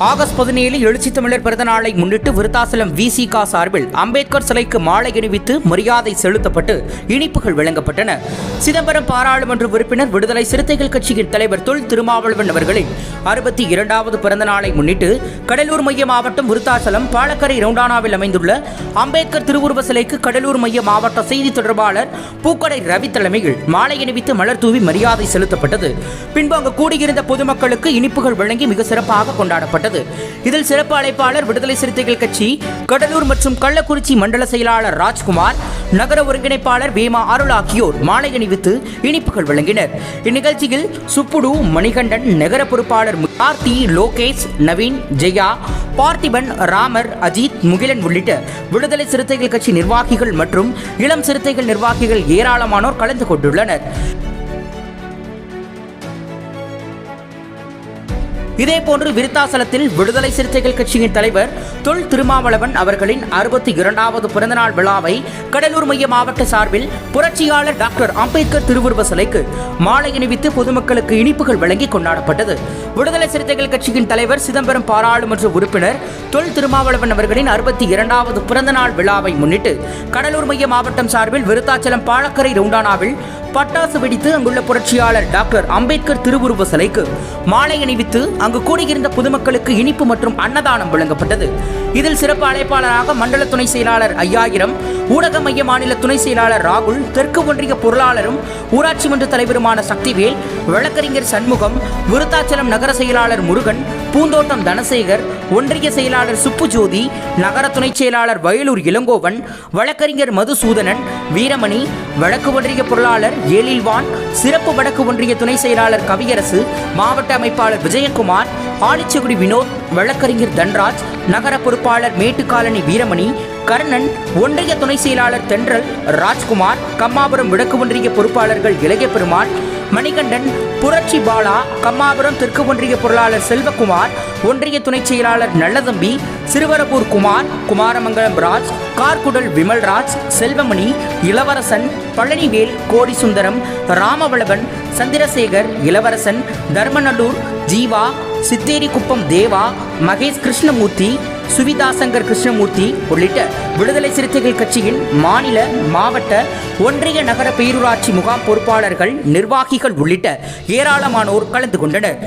August பதினேழு எழுச்சி தமிழர் பிறந்த நாளை முன்னிட்டு விருத்தாசலம் விசிகா சார்பில் அம்பேத்கர் சிலைக்கு மாலை அணிவித்து மரியாதை செலுத்தப்பட்டு இனிப்புகள் வழங்கப்பட்டன. சிதம்பரம் பாராளுமன்ற உறுப்பினர் விடுதலை சிறுத்தைகள் கட்சியின் தலைவர் தொல் திருமாவளவன் அவர்களின் அறுபத்தி இரண்டாவது பிறந்த நாளை முன்னிட்டு கடலூர் மைய மாவட்டம் விருத்தாசலம் பாலக்கரை ரவுண்டானாவில் அமைந்துள்ள அம்பேத்கர் திருவுருவ சிலைக்கு கடலூர் மைய மாவட்ட செய்தி தொடர்பாளர் பூக்கடை ரவி தலைமையில் மாலை அணிவித்து மலர் தூவி மரியாதை செலுத்தப்பட்டது. பின்பு அங்கு கூடியிருந்த பொதுமக்களுக்கு இனிப்புகள் வழங்கி மிக சிறப்பாக கொண்டாடப்பட்டது. இதில் சிறப்பு அழைப்பாளர் விடுதலை சிறுத்தைகள் கட்சி கடலூர் மற்றும் கள்ளக்குறிச்சி மண்டல செயலாளர் ராஜ்குமார் நகர ஒருங்கிணைப்பாளர் வேமா அருள் ஆகியோர் மாலை அணிவித்து இனிப்புகள் வழங்கினர். இந்நிகழ்ச்சியில் சுப்புடு மணிகண்டன் நகர பொறுப்பாளர் கார்த்தி லோகேஷ் நவீன் ஜெயா பார்த்திபன் ராமர் அஜித் முகிலன் உள்ளிட்ட விடுதலை சிறுத்தைகள் கட்சி நிர்வாகிகள் மற்றும் இளம் சிறுத்தைகள் நிர்வாகிகள் ஏராளமானோர் கலந்து கொண்டுள்ளனர். இதேபோன்று விருத்தாசலத்தில் விடுதலை சிறுத்தைகள் கட்சியின் தலைவர் தொல் திருமாவளவன் அவர்களின் அறுபத்தி இரண்டாவது பிறந்தநாள் விழாவை கடலூர் மைய மாவட்ட சார்பில் புரட்சியாளர் டாக்டர் அம்பேத்கர் திருவுருவ சிலைக்கு மாலை அணிவித்து பொதுமக்களுக்கு இனிப்புகள் வழங்கி கொண்டாடப்பட்டது. விடுதலை சிறுத்தைகள் கட்சியின் தலைவர் சிதம்பரம் பாராளுமன்ற உறுப்பினர் தொல் திருமாவளவன் அவர்களின் அறுபத்தி இரண்டாவது பிறந்தநாள் விழாவை முன்னிட்டு கடலூர் மைய மாவட்டம் சார்பில் விருத்தாச்சலம் பாலக்கரை ரவுண்டானாவில் பட்டாசு வெடித்து அங்குள்ள புரட்சியாளர் டாக்டர் அம்பேத்கர் திருவுருவ சிலைக்கு மாலை அணிவித்து அங்கு கூடியிருந்த பொதுமக்களுக்கு இனிப்பு மற்றும் அன்னதானம் வழங்கப்பட்டது. இதில் சிறப்பு அழைப்பாளராக மண்டல துணை செயலாளர் ஐயாயிரம் ஊடக மைய மாநில துணை செயலாளர் ராகுல் தெற்கு ஒன்றிய பொருளாளரும் ஊராட்சி மன்ற தலைவருமான சக்திவேல் வழக்கறிஞர் சண்முகம் விருத்தாச்சலம் நகர செயலாளர் முருகன் பூந்தோட்டம் தனசேகர் ஒன்றிய செயலாளர் சுப்புஜோதி நகர துணைச் செயலாளர் வயலூர் இளங்கோவன் வழக்கறிஞர் மதுசூதனன் வீரமணி வழக்கு ஒன்றிய பொருளாளர் ஏழில்வான் சிறப்பு வடக்கு ஒன்றிய துணை செயலாளர் கவியரசு மாவட்ட அமைப்பாளர் விஜயகுமார் ஆலிச்சகுடி வினோத் வழக்கறிஞர் தன்ராஜ் நகர பொறுப்பாளர் மேட்டுக்காலனி வீரமணி கர்ணன் ஒன்றிய துணை செயலாளர் தென்றல் ராஜ்குமார் கம்மாபுரம் விடக்கு ஒன்றிய பொறுப்பாளர்கள் இளைய பெருமாள் மணிகண்டன் புரட்சி பாலா கம்மாபுரம் தெற்கு ஒன்றிய பொருளாளர் செல்வகுமார் ஒன்றிய துணைச் செயலாளர் நல்லதம்பி சிறுவரப்பூர் குமார் குமாரமங்கலம் ராஜ் கார்குடல் விமல்ராஜ் செல்வமணி இளவரசன் பழனிவேல் கோடிசுந்தரம் ராமவளவன் சந்திரசேகர் இளவரசன் தர்மநல்லூர் ஜீவா சித்தேரிக்குப்பம் தேவா மகேஷ் கிருஷ்ணமூர்த்தி சுவிதாசங்கர் கிருஷ்ணமூர்த்தி உள்ளிட்ட விடுதலை சிறுத்தைகள் கட்சியின் மாநில மாவட்ட ஒன்றிய நகர பேரூராட்சி முகாம் பொறுப்பாளர்கள் நிர்வாகிகள் உள்ளிட்ட ஏராளமானோர் கலந்து கொண்டனர்.